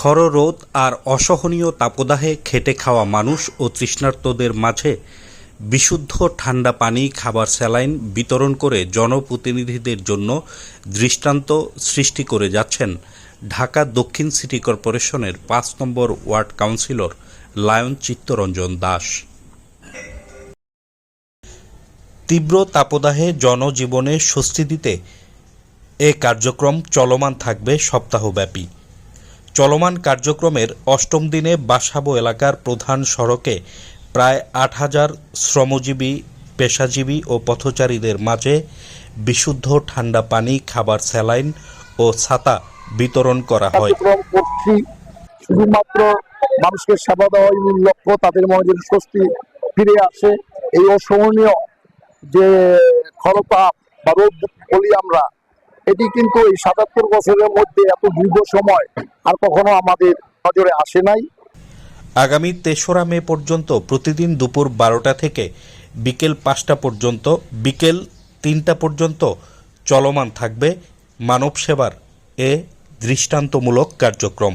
খর রোদ আর অসহনীয় তাপদাহে খেটে খাওয়া মানুষ ও তৃষ্ণার্তদের মাঝে বিশুদ্ধ ঠান্ডা পানি, খাবার স্যালাইন বিতরণ করে জনপ্রতিনিধিদের জন্য দৃষ্টান্ত সৃষ্টি করে যাচ্ছেন ঢাকা দক্ষিণ সিটি কর্পোরেশনের পাঁচ নম্বর ward councillor lion Chittaranjan Das. তীব্র তাপদাহে জনজীবনে স্বস্তি দিতে এ কার্যক্রম চলমান থাকবে সপ্তাহব্যাপী। চলমান কার্যক্রমের অষ্টম দিনে বাসাবো এলাকার প্রধান সড়কে প্রায় আট হাজার শ্রমজীবী, পেশাজীবী ও পথচারীদের মাঝে বিশুদ্ধ ঠান্ডা পানি, খাবার স্যালাইন ও ছাতা বিতরণ করা হয়। শুধুমাত্র মানুষকে সেবা দেওয়াই মূল লক্ষ্য, তাদের মনে স্বস্তি ফিরে আসে। এই অসহনীয় যে খরতাপ বা রোদ বলি আমরা এটি কিন্তু এই সাতাত্তর বছরের মধ্যে এত দীর্ঘ সময় আর কখনো আমাদের নজরে আসে নাই। আগামী তেসরা মে পর্যন্ত প্রতিদিন দুপুর বারোটা থেকে বিকেল পাঁচটা পর্যন্ত, বিকেল তিনটা পর্যন্ত চলমান থাকবে মানব সেবার এ দৃষ্টান্তমূলক কার্যক্রম।